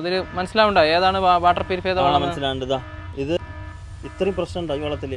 അപ്പോൾ ഇതിൽ മനസ്സിലാവുണ്ടോ? ഏതാണ് വാട്ടർ പ്യൂരിഫൈ വെള്ളം മനസ്സിലാണ്ട് ഇത് ഇത്രയും പ്രശ്നം ഉണ്ടോ ഈ വെള്ളത്തിൽ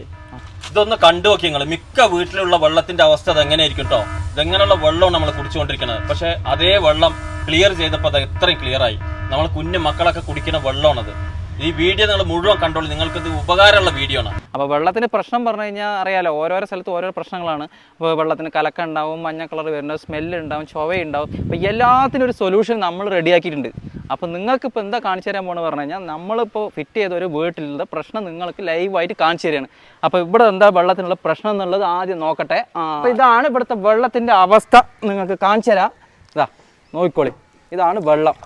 ഇതൊന്ന് കണ്ടു നോക്കി നിങ്ങൾ മിക്ക വീട്ടിലുള്ള വെള്ളത്തിന്റെ അവസ്ഥ അത് എങ്ങനെയായിരിക്കും കേട്ടോ ഇതെങ്ങനെയുള്ള വെള്ളമാണ് നമ്മൾ കുടിച്ചുകൊണ്ടിരിക്കുന്നത്? പക്ഷെ അതേ വെള്ളം ക്ലിയർ ചെയ്തപ്പോൾ അത് എത്രയും ക്ലിയർ ആയി. നമ്മൾ കുഞ്ഞു മക്കളൊക്കെ കുടിക്കുന്ന വെള്ളമാണത്. ഈ വീഡിയോ നിങ്ങൾ മുഴുവൻ കണ്ടോളൂ. നിങ്ങൾക്ക് ഇത് ഉപകാരമുള്ള വീഡിയോ ആണ്. അപ്പോൾ വെള്ളത്തിന് പ്രശ്നം പറഞ്ഞു കഴിഞ്ഞാൽ അറിയാലോ ഓരോരോ സ്ഥലത്ത് ഓരോ പ്രശ്നങ്ങളാണ്. അപ്പോൾ വെള്ളത്തിന് കലക്ക ഉണ്ടാവും മഞ്ഞ കളർ വരുന്നത് സ്മെല്ല് ഉണ്ടാവും ചൊവയുണ്ടാവും. അപ്പോൾ എല്ലാത്തിനും ഒരു സൊല്യൂഷൻ നമ്മൾ റെഡിയാക്കിയിട്ടുണ്ട് അപ്പോൾ നിങ്ങൾക്ക് ഇപ്പോൾ എന്താ കാണിച്ചു തരാൻ പോകണമെന്ന് പറഞ്ഞു കഴിഞ്ഞാൽ നമ്മളിപ്പോൾ ഫിറ്റ് ചെയ്ത ഒരു വീട്ടിലുള്ള പ്രശ്നം നിങ്ങൾക്ക് ലൈവായിട്ട് കാണിച്ചു തരികയാണ് അപ്പോൾ ഇവിടെ എന്താ വെള്ളത്തിനുള്ള പ്രശ്നം എന്നുള്ളത് ആദ്യം നോക്കട്ടെ. അപ്പോൾ ഇതാണ് ഇവിടുത്തെ വെള്ളത്തിന്റെ അവസ്ഥ. നിങ്ങൾക്ക് കാണിച്ചു തരാം. ഇതാ നോക്കിക്കോളി. ഇതാണ് വെള്ളം.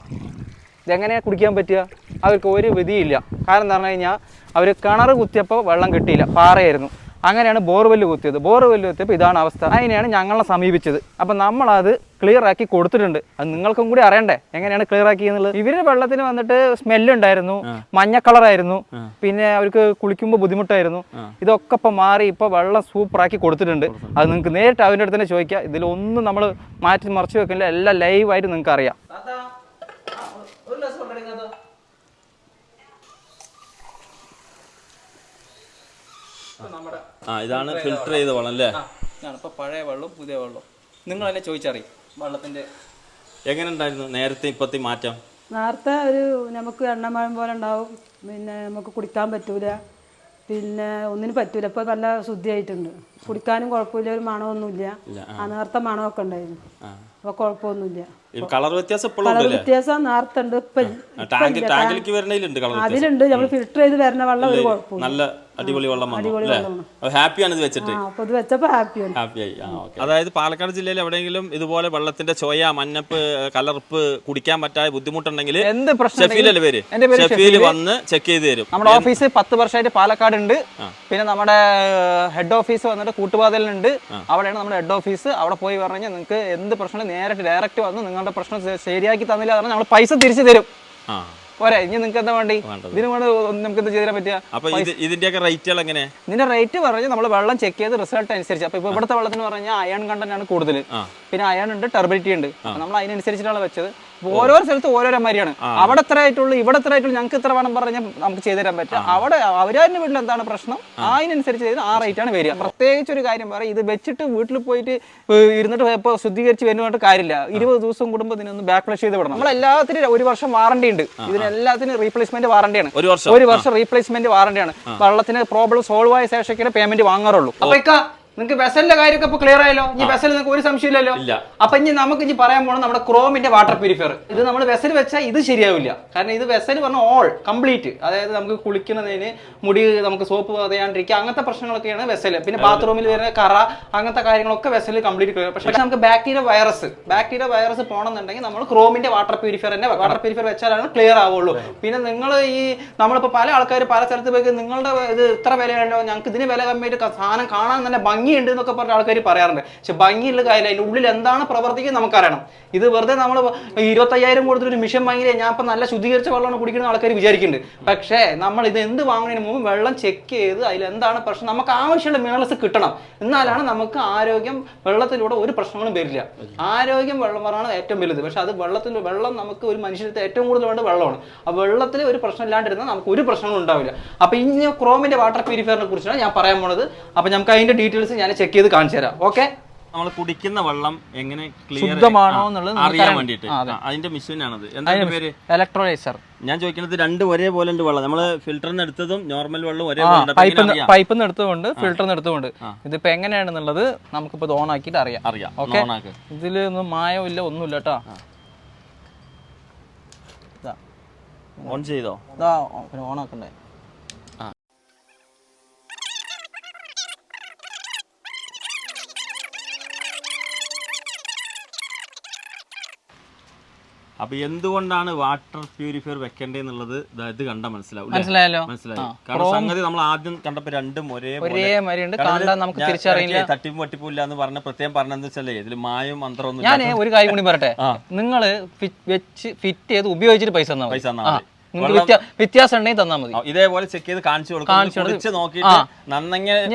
ഇതെങ്ങനെയാണ് കുടിക്കാൻ പറ്റുക? അവർക്ക് ഒരു വിധിയില്ല. കാരണം എന്ന് പറഞ്ഞു കഴിഞ്ഞാൽ അവർ കിണർ കുത്തിയപ്പോൾ വെള്ളം കിട്ടിയില്ല. പാറയായിരുന്നു. അങ്ങനെയാണ് ബോർവെല്ല് കുത്തിയത്. ബോർവെല്ല് കുത്തിയപ്പോൾ ഇതാണ് അവസ്ഥ. അതിനെയാണ് ഞങ്ങളെ സമീപിച്ചത്. അപ്പം നമ്മളത് ക്ലിയർ ആക്കി കൊടുത്തിട്ടുണ്ട്. അത് നിങ്ങൾക്കും കൂടി അറിയണ്ടേ? എങ്ങനെയാണ് ക്ലിയർ ആക്കി എന്നുള്ളത് ഇവർ വെള്ളത്തിന് വന്നിട്ട് സ്മെല്ലുണ്ടായിരുന്നു. മഞ്ഞ കളറായിരുന്നു. പിന്നെ അവർക്ക് കുളിക്കുമ്പോൾ ബുദ്ധിമുട്ടായിരുന്നു. ഇതൊക്കെ ഇപ്പം മാറി ഇപ്പോൾ വെള്ളം സൂപ്പറാക്കി കൊടുത്തിട്ടുണ്ട്. അത് നിങ്ങൾക്ക് നേരിട്ട് അവന്റെ അടുത്ത് തന്നെ ചോദിക്കാം. ഇതിലൊന്നും നമ്മൾ മാറ്റി മറിച്ച് വെക്കില്ല എല്ലാം ലൈവായിട്ട് നിങ്ങൾക്ക് അറിയാം ആ ഇതാണ് ഫിൽട്ടർ ചെയ്ത വെള്ളം അല്ലേ? ഇപ്പൊ പഴയ വെള്ളം പുതിയ വെള്ളം. നിങ്ങൾ എന്നെ ചോദിച്ചറിയും വെള്ളത്തിന്റെ എങ്ങനെ ഉണ്ടായിരുന്നു നേരത്തെ ഇപ്പത്തി മാറ്റം? നേരത്തെ ഒരു നമുക്ക് എണ്ണമഴം പോലെ ഉണ്ടാവും. പിന്നെ നമുക്ക് കുടിക്കാൻ പറ്റൂല. പിന്നെ ഒന്നിനും പറ്റൂല. ഇപ്പൊ നല്ല ശുദ്ധിയായിട്ടുണ്ട്. കുടിക്കാനും കുഴപ്പമില്ല ഒരു മണമൊന്നുമില്ല. ആ. നേരത്തെ മണമൊക്കെ ഉണ്ടായിരുന്നു. അപ്പൊ കുഴപ്പമൊന്നുമില്ല. കളർ വ്യത്യാസം ഇപ്പോഴും കളർ വ്യത്യാസം നേരത്തെ ഉണ്ട്. ഇപ്പം ടാങ്ക് ടാങ്കിലേക്ക് വരുന്നതിലുണ്ട് കളർ അതിലുണ്ട്. നമ്മൾ ഫിൽട്ടർ ചെയ്ത് വരുന്ന വെള്ളം ഒരു കുഴപ്പമില്ല. നല്ല അടിപൊളി വെള്ളം അല്ലേ? ഹാപ്പിയാണ് ഇത് വെച്ചിട്ട്. ആ അപ്പോൾ വെച്ചപ്പോൾ ഹാപ്പിയാണ്. ഹാപ്പിയായി ആ ഓക്കെ അതായത് പാലക്കാട് ജില്ലയിൽ എവിടെയെങ്കിലും ഇതുപോലെ വെള്ളത്തിന്റെ ചോയ മഞ്ഞപ്പ് കലർപ്പ് കുടിക്കാൻ പറ്റാതെ ബുദ്ധിമുട്ടുണ്ടെങ്കിൽ എന്ത് പ്രശ്നം പേര്? ഷെഫീൽ വന്ന് ചെക്ക് ചെയ്ത് തരും. നമ്മുടെ ഓഫീസ് പത്ത് വർഷമായിട്ട് പാലക്കാട് ഉണ്ട്. പിന്നെ നമ്മുടെ ഹെഡ് ഓഫീസ് വന്നിട്ട് കൂട്ടുപാതയിലുണ്ട്. അവിടെയാണ് നമ്മുടെ ഹെഡ് ഓഫീസ്. അവിടെ പോയി പറഞ്ഞാൽ നിങ്ങൾക്ക് എന്ത് പ്രശ്നം നേരിട്ട് ഡയറക്റ്റ് വന്ന് നിങ്ങളുടെ പ്രശ്നം ശരിയാക്കി തന്നില്ല പറഞ്ഞാൽ നമ്മൾ പൈസ തിരിച്ചു തരും. ആ. പോരെ ഇനി നിങ്ങൾക്ക് എന്താ വേണ്ടി? ഇതിന് വേണ്ട നമുക്ക് എന്താ ചെയ്തു തരാൻ പറ്റുക അപ്പൊ ഇത് ഇതിന്റെയൊക്കെ റേറ്റുകൾ എങ്ങനെ ഇതിന്റെ റേറ്റ് പറഞ്ഞാൽ നമ്മൾ വെള്ളം ചെക്ക് ചെയ്ത് റിസൾട്ട് അനുസരിച്ച്. അപ്പൊ ഇവിടുത്തെ വെള്ളത്തിന് പറഞ്ഞാൽ അയൺ കണ്ടന്റ് ആണ് കൂടുതൽ പിന്നെ അയൺ ഉണ്ട് ടെർബിലിറ്റി ഉണ്ട്. നമ്മൾ അതിനനുസരിച്ചിട്ടാണ് വെച്ചത്. ഓരോ സ്ഥലത്തും ഓരോരോ മാതിരിയാണ്. അവിടെ എത്ര ആയിട്ടുള്ളൂ ഇവിടെ എത്ര ആയിട്ടുള്ളൂ ഞങ്ങൾക്ക് ഇത്ര വേണം പറഞ്ഞാൽ നമുക്ക് ചെയ്തു തരാൻ പറ്റും അവിടെ അവരാരുടെ വീട്ടിൽ എന്താണ് പ്രശ്നം? അതിനനുസരിച്ച് ചെയ്ത് ആ റേറ്റ് ആണ് വരിക. പ്രത്യേകിച്ച് ഒരു കാര്യം പറയാം ഇത് വെച്ചിട്ട് വീട്ടിൽ പോയിട്ട് ഇരുന്നിട്ട് ഇപ്പോൾ ശുദ്ധീകരിച്ച് വരുന്നതായിട്ട് കാര്യമില്ല. ഇരുപത് ദിവസം കൂടുമ്പോൾ ഇതിനൊന്ന് ബാക്ക് ഫ്ലഷ് ചെയ്ത് വിടണം. നമ്മൾ എല്ലാത്തിനും ഒരു വർഷം വാറണ്ടി ഉണ്ട്. ഇതിനെല്ലാത്തിനും റീപ്ലേസ്മെന്റ് വാറണ്ടിയാണ് ഒരു വർഷം. ഒരു വർഷം റീപ്ലേസ്മെന്റ് വാറണ്ടിയാണ് വെള്ളത്തിന് പ്രോബ്ലം സോൾവ് ആയ ശേഷം പേയ്മെന്റ് വാങ്ങാറുള്ളൂ. അപ്പൊ നിങ്ങൾക്ക് വെസലിന്റെ കാര്യമൊക്കെ ഇപ്പൊ ക്ലിയർ ആയല്ലോ? ഈ വെസൽ നിങ്ങൾക്ക് ഒരു സംശയമില്ലല്ലോ? ഇല്ലല്ലോ അപ്പൊ ഇനി നമുക്ക് ഇനി പറയാൻ പോകണം നമ്മുടെ ക്രോമിന്റെ വാട്ടർ പ്യൂരിഫയർ ഇത് നമ്മൾ വെസൽ വെച്ചാൽ ഇത് ശരിയാവില്ല. കാരണം ഇത് വെസൽ പറഞ്ഞ ഓൾ കംപ്ലീറ്റ് അതായത് നമുക്ക് കുളിക്കുന്നതിന് മുടി നമുക്ക് സോപ്പ് പതയാണ്ടിരിക്കുക അങ്ങനത്തെ പ്രശ്നങ്ങളൊക്കെയാണ് വെസൽ പിന്നെ ബാത്റൂമിൽ വരുന്ന കറ അങ്ങനത്തെ കാര്യങ്ങളൊക്കെ വെസൽ കംപ്ലീറ്റ് ക്ലിയർ പക്ഷേ നമുക്ക് ബാക്ടീരിയ വൈറസ് ബാക്ടീരിയ വൈറസ് പോകണമെന്നുണ്ടെങ്കിൽ നമ്മൾ ക്രോമിന്റെ വാട്ടർ പ്യൂരിഫയർ തന്നെ വാട്ടർ പ്യൂരിഫയർ വെച്ചാലാണ് ക്ലിയർ ആവുള്ളൂ. പിന്നെ നിങ്ങൾ ഈ നമ്മളിപ്പോൾ പല ആൾക്കാർ പല സ്ഥലത്ത് പോയി നിങ്ങളുടെ ഇത് ഇത്ര വിലയുണ്ടോ ഞങ്ങൾക്ക് ഇതിന് വില കമ്മിയായിട്ട് സാധനം കാണാൻ തന്നെ ഭംഗിയുണ്ട് എന്നൊക്കെ പറഞ്ഞ ആൾക്കാർ പറയാറുണ്ട്. പക്ഷെ ഭംഗിയുള്ള കാര്യമില്ല. അതിന്റെ ഉള്ളിൽ എന്താണ് പ്രവർത്തിക്കുന്നത് നമുക്കറിയണം. ഇത് വെറുതെ നമ്മൾ ഇരുപത്തയ്യായിരം ഒരു മിഷൻ വാങ്ങിയില്ലേ ഞാൻ ഇപ്പം നല്ല ശുദ്ധീകരിച്ച വെള്ളമാണ് കുടിക്കുന്ന ആൾക്കാർ വിചാരിക്കുന്നുണ്ട്. പക്ഷേ നമ്മൾ ഇത് എന്ത് വാങ്ങുന്നതിന് മുമ്പ് വെള്ളം ചെക്ക് ചെയ്ത് അതിൽ എന്താണ് പ്രശ്നം? നമുക്ക് ആവശ്യമുള്ള മിനറൽസ് കിട്ടണം. എന്നാലാണ് നമുക്ക് ആരോഗ്യം വെള്ളത്തിലൂടെ ഒരു പ്രശ്നങ്ങളും വരില്ല. ആരോഗ്യം വെള്ളം പറഞ്ഞാണ് ഏറ്റവും വലുത്. പക്ഷെ അത് വെള്ളത്തിൽ വെള്ളം നമുക്ക് ഒരു മനുഷ്യത്തെ ഏറ്റവും കൂടുതൽ വേണ്ട വെള്ളമാണ്. ആ വെള്ളത്തിൽ ഒരു പ്രശ്നം ഇല്ലാണ്ടിരുന്നാൽ നമുക്ക് ഒരു പ്രശ്നങ്ങളും ഉണ്ടാവില്ല. അപ്പോൾ ഇനി ക്രോമിന്റെ വാട്ടർ പ്യൂരിഫയറിനെ കുറിച്ചാണ് ഞാൻ പറയാൻ പോണത്. അപ്പോൾ നമുക്ക് അതിന്റെ ഡീറ്റെയിൽസ് ഞാൻ ചെക്ക് ചെയ്ത് കാണിച്ചു തരാം. ഓക്കെ നമ്മൾ കുടിക്കുന്ന വെള്ളം എങ്ങനെ ക്ലിയർ ശുദ്ധമാണോ എന്നുള്ളത് അറിയാൻ. വേണ്ടിയിട്ട്. അതിന്റെ മെഷീനാണത് എന്താ അതിന്റെ പേര്? ഇലക്ട്രോലൈസർ ഞാൻ ചോദിക്കുന്നത് രണ്ട് ഒരേപോലെ ഉണ്ട് വെള്ളം. നമ്മൾ ഫിൽറ്ററിന് എടുത്തതും നോർമൽ വെള്ളം ഒരേ ഒരേപോലെ. പൈപ്പ് പൈപ്പിൽ നിന്ന് എടുത്തുകൊണ്ട് ഫിൽറ്ററിന് നിന്ന് എടുത്തുകൊണ്ട് ഇതിപ്പോ എങ്ങനെയാണെന്നുള്ളത് നമുക്കിപ്പോ ഓൺ ആക്കിയിട്ട് അറിയാം. അറിയാം. ഓക്കെ ഓണാക്ക് ഇതിലൊന്നും മായമില്ല ഒന്നുമില്ല കേട്ടോ. ഓൺ ചെയ്തോ? ഓൺ ആക്കണ്ടേ? അപ്പൊ എന്തുകൊണ്ടാണ് വാട്ടർ പ്യൂരിഫയർ വെക്കേണ്ടത് എന്നുള്ളത് ഇത് കണ്ട മനസ്സിലാവും ല്ലേ? മനസ്സിലായല്ലോ. മനസ്സിലായി? കാരണം സംഗതി നമ്മൾ ആദ്യം കണ്ടപ്പോ രണ്ടും ഒരേ നമുക്ക് തിരിച്ചറിയില്ല. തട്ടിപ്പും വട്ടിപ്പും എന്ന് പറഞ്ഞ പ്രത്യേകം പറഞ്ഞെന്ന് വെച്ചാലേ ഇതിൽ മായും മന്ത്രം ഞാൻ ഒരു കാര്യം കൂടി പറയട്ടെ. നിങ്ങൾ വെച്ച് ഫിറ്റ് ചെയ്ത് ഉപയോഗിച്ചിട്ട് പൈസ തന്നാൽ പൈസ തന്നാ ആ, മതി. നിങ്ങൾക്ക് വ്യത്യാ- വ്യത്യാസം ഉണ്ടെങ്കിൽ തന്നാൽ മതി. ഇതേപോലെ ചെക്ക് ചെയ്ത് കാണിച്ചു കൊടുക്കും.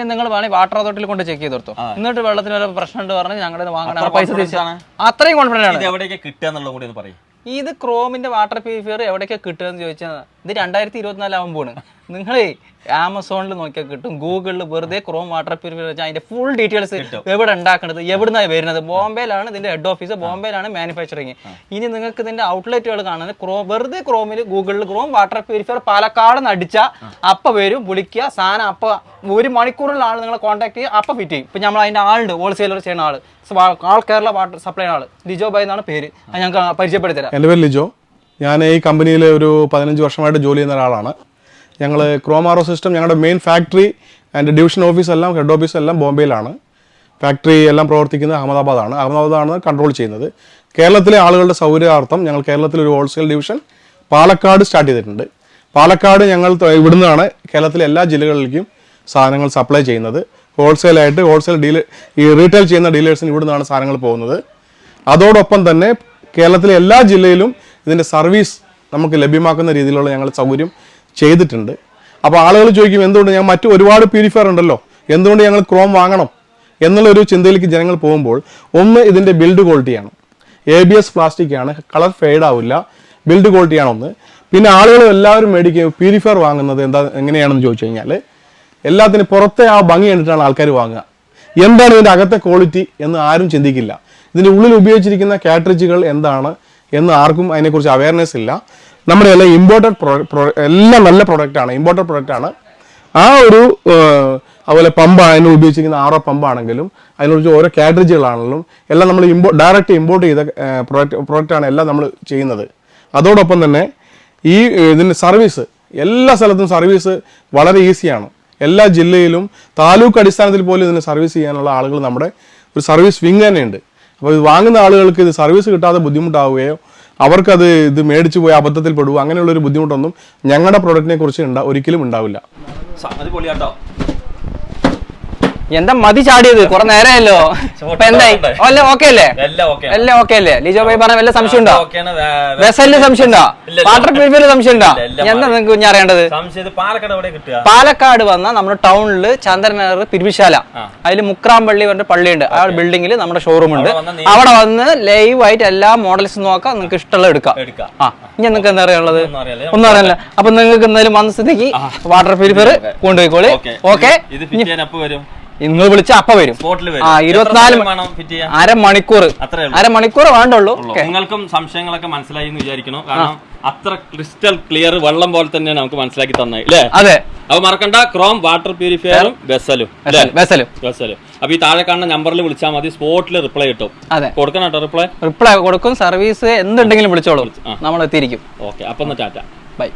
നിങ്ങൾ വേണമെങ്കിൽ വാട്ടർ അതോറിറ്റിയിൽ കൊണ്ട് ചെക്ക് ചെയ്ത് കൊടുത്തു. എന്നിട്ട് വെള്ളത്തിന് വല്ല പ്രശ്നമുണ്ട് പറഞ്ഞ് ഞങ്ങളുടെ വാങ്ങണം പൈസ തിരിച്ചാണ് തിരിച്ചു അത്രയും കോൺഫിഡൻസ് ആണ്. ഇത് എവിടെയൊക്കെ കിട്ടുക എന്നുള്ളത് കൂടി ഒന്ന് പറയും. ഇത് ക്രോമിന്റെ വാട്ടർ പ്യൂരിഫയർ എവിടെയൊക്കെ കിട്ടുക എന്ന് ചോദിച്ചാൽ ഇത് രണ്ടായിരത്തി ഇരുപത്തിനാലാവുമ്പോൾ നിങ്ങൾ ആമസോണിൽ നോക്കിയാൽ കിട്ടും ഗൂഗിളിൽ വെറുതെ ക്രോം വാട്ടർ പ്യൂരിഫയർ വെച്ചാൽ അതിന്റെ ഫുൾ ഡീറ്റെയിൽസ് എവിടെ ഉണ്ടാക്കുന്നത് എവിടുന്നാണ് വരുന്നത്? ബോംബെയിലാണ് ഇതിന്റെ ഹെഡ് ഓഫീസ് ബോംബെയിലാണ് മാനുഫാക്ചറിങ് ഇനി നിങ്ങൾക്ക് ഇതിന്റെ ഔട്ട്ലെറ്റുകൾ കാണുന്നത് ക്രോ വെറുതെ ക്രോമിൽ ഗൂഗിളിൽ ക്രോം വാട്ടർ പ്യൂരിഫയർ പാലക്കാട് നടിച്ചാൽ അടിച്ചാൽ അപ്പ വരും വിളിക്കുക സാധനം അപ്പ ഒരു മണിക്കൂറിലുള്ള ആൾ നിങ്ങളെ കോൺടാക്ട് ചെയ്യുക അപ്പ ഫിറ്റ് ചെയ്യും. ഇപ്പം നമ്മൾ അതിന്റെ ആളുണ്ട് ഹോൾസെയിലർ ചെയ്യുന്ന ആൾ ആൾ കേരള വാട്ടർ സപ്ലൈ ആൾ ലിജോ ബൈ എന്നാണ് പേര്. അത് ഞങ്ങൾക്ക് പരിചയപ്പെടുത്തരാം എന്റെ പേര് ലിജോ. ഞാൻ ഈ കമ്പനിയിൽ ഒരു പതിനഞ്ച് വർഷമായിട്ട് ജോലി ചെയ്യുന്ന ഒരാളാണ്. ഞങ്ങൾ ക്രോമാറോ സിസ്റ്റം ഞങ്ങളുടെ main factory and division office എല്ലാം ഹെഡ് ഓഫീസ് എല്ലാം ബോംബെയിലാണ്. ഫാക്ടറി എല്ലാം പ്രവർത്തിക്കുന്നത് അഹമ്മദാബാദാണ്. അഹമ്മദാബാദാണ് കൺട്രോൾ ചെയ്യുന്നത്. കേരളത്തിലെ ആളുകളുടെ സൗകര്യാർത്ഥം ഞങ്ങൾ കേരളത്തിൽ ഒരു ഹോൾസെയിൽ ഡിവിഷൻ പാലക്കാട് സ്റ്റാർട്ട് ചെയ്തിട്ടുണ്ട്. പാലക്കാട് ഞങ്ങൾ ഇവിടുന്നാണ് കേരളത്തിലെ എല്ലാ ജില്ലകളിലേക്കും സാധനങ്ങൾ സപ്ലൈ ചെയ്യുന്നത്. ഹോൾസെയിലായിട്ട് ഹോൾസെയിൽ ഡീലർ ഈ റീറ്റെയിൽ ചെയ്യുന്ന ഡീലേഴ്സിന് ഇവിടുന്നാണ് സാധനങ്ങൾ പോകുന്നത്. അതോടൊപ്പം തന്നെ കേരളത്തിലെ എല്ലാ ജില്ലയിലും ഇതിന്റെ സർവീസ് നമുക്ക് ലഭ്യമാക്കുന്ന രീതിയിലുള്ള ഞങ്ങൾ സൗകര്യം ചെയ്തിട്ടുണ്ട്. അപ്പോൾ ആളുകൾ ചോദിക്കും എന്തുകൊണ്ട് ഞാൻ മറ്റു ഒരുപാട് പ്യൂരിഫയർ ഉണ്ടല്ലോ എന്തുകൊണ്ട് ഞങ്ങൾ ക്രോം വാങ്ങണം എന്നുള്ളൊരു ചിന്തയിലേക്ക് ജനങ്ങൾ പോകുമ്പോൾ ഒന്ന് ഇതിന്റെ ബിൽഡ് ക്വാളിറ്റിയാണ് എ ബി എസ് പ്ലാസ്റ്റിക് ആണ് കളർ ഫെയ്ഡ് ആവില്ല ബിൽഡ് ക്വാളിറ്റിയാണ് ഒന്ന്. പിന്നെ ആളുകൾ എല്ലാവരും മേടിക്കുക പ്യൂരിഫയർ വാങ്ങുന്നത് എന്താ എങ്ങനെയാണെന്ന് ചോദിച്ചു കഴിഞ്ഞാൽ എല്ലാത്തിനും പുറത്തെ ആ ഭംഗി കണ്ടിട്ടാണ് ആൾക്കാർ വാങ്ങുക. എന്താണ് ഇതിന്റെ അകത്തെ ക്വാളിറ്റി എന്ന് ആരും ചിന്തിക്കില്ല. ഇതിന്റെ ഉള്ളിൽ ഉപയോഗിച്ചിരിക്കുന്ന കാട്രിഡ്ജുകൾ എന്താണ് എന്ന് ആർക്കും അതിനെക്കുറിച്ച് അവയർനെസ് ഇല്ല. നമ്മുടെ എല്ലാം ഇമ്പോർട്ടഡ് എല്ലാം നല്ല പ്രൊഡക്റ്റാണ് ഇമ്പോർട്ടഡ് പ്രൊഡക്റ്റാണ് ആ ഒരു അതുപോലെ പമ്പ് അതിന് ഉപയോഗിച്ചിരിക്കുന്ന ആറോ പമ്പാണെങ്കിലും അതിനെക്കുറിച്ച് ഓരോ കാട്രിഡ്ജുകളാണെങ്കിലും എല്ലാം നമ്മൾ ഇമ്പോ ഡയറക്റ്റ് ഇമ്പോർട്ട് ചെയ്ത പ്രൊഡക്റ്റ് പ്രൊഡക്റ്റാണ് എല്ലാം നമ്മൾ ചെയ്യുന്നത്. അതോടൊപ്പം തന്നെ ഈ ഇതിന്റെ സർവീസ് എല്ലാ സ്ഥലത്തും സർവീസ് വളരെ ഈസിയാണ് എല്ലാ ജില്ലയിലും താലൂക്ക് അടിസ്ഥാനത്തിൽ പോലും ഇതിന് സർവീസ് ചെയ്യാനുള്ള ആളുകൾ നമ്മുടെ ഒരു സർവീസ് വിങ് തന്നെയുണ്ട്. അപ്പോൾ ഇത് വാങ്ങുന്ന ആളുകൾക്ക് ഇത് സർവീസ് കിട്ടാതെ ബുദ്ധിമുട്ടാവുകയോ അവർക്കത് ഇത് മേടിച്ചു പോയി അബദ്ധത്തിൽ പെടുവോ അങ്ങനെയുള്ളൊരു ബുദ്ധിമുട്ടൊന്നും ഞങ്ങളുടെ പ്രൊഡക്റ്റിനെ കുറിച്ച് ഉണ്ടാ ഒരിക്കലും ഉണ്ടാവില്ല. എന്താ മതി ചാടിയത്? കുറെ നേരമല്ലോ ഇപ്പൊ എന്തായി? അല്ല ഓക്കെ അല്ലേ? എല്ലാം ഓക്കെ അല്ലേ? ലിജോ ഭായി പറഞ്ഞ വല്ല സംശയം ഉണ്ടോ? വെസലിന് സംശയം ഉണ്ടോ. വാട്ടർ പ്യൂരിഫയർ സംശയം ഉണ്ടോ? എന്താ നിങ്ങൾക്ക് ഞാൻ അറിയേണ്ടത്? പാലക്കാട് വന്ന നമ്മുടെ ടൗണിൽ ചന്ദ്രനഗർ തിരുവിശാല. അതിൽ മുക്രാമ്പള്ളി പറഞ്ഞ പള്ളിയുണ്ട്. ആ ബിൽഡിംഗിൽ നമ്മുടെ ഷോറൂം ഉണ്ട്. അവിടെ വന്നാ ലൈവ് ആയിട്ട് എല്ലാ മോഡൽസ് നോക്കാം. നിങ്ങൾക്ക് ഇഷ്ടമുള്ള എടുക്കാം. ആ. ഇനി നിങ്ങൾക്ക് എന്താ അറിയാനുള്ളത്? ഒന്നും അറിയില്ല. അപ്പൊ നിങ്ങൾക്ക് എന്തായാലും വന്ന സ്ഥിതിക്ക് വാട്ടർ പ്യൂരിഫയർ കൊണ്ടുപോയിക്കോളി. ഓക്കെ. ഓക്കെ ഇത് ഫിറ്റ് ചെയ്യാൻ അപ്പ് വരും? നിങ്ങൾ വിളിച്ച അപ്പ വരും. ആ ഇരുപത്തിനാല് അരമണിക്കൂർ. അരമണിക്കൂർ വേണ്ടുള്ളൂ. നിങ്ങൾക്കും സംശയങ്ങളൊക്കെ മനസ്സിലായി എന്ന് വിചാരിക്കുന്നു. കാരണം അത്ര ക്രിസ്റ്റൽ ക്ലിയർ വെള്ളം പോലെ തന്നെയാണ് നമുക്ക് മനസ്സിലാക്കി തന്നായി അല്ലേ അതെ. അപ്പൊ മറക്കണ്ട ക്രോം വാട്ടർ പ്യൂരിഫയറും വെസലും ബെസലും വെസലും വെസലും അപ്പൊ ഈ താഴെ കാണുന്ന നമ്പറിൽ വിളിച്ചാൽ മതി. സ്പോട്ടിൽ റിപ്ലൈ കിട്ടും. അതെ. കൊടുക്കണം കേട്ടോ റിപ്ലൈ റിപ്ലൈ കൊടുക്കും. സർവീസ് എന്തുണ്ടെങ്കിലും വിളിച്ചോളൂ. നമ്മൾ എത്തിയിരിക്കും ഓക്കെ അപ്പൊ ടാറ്റ. ബൈ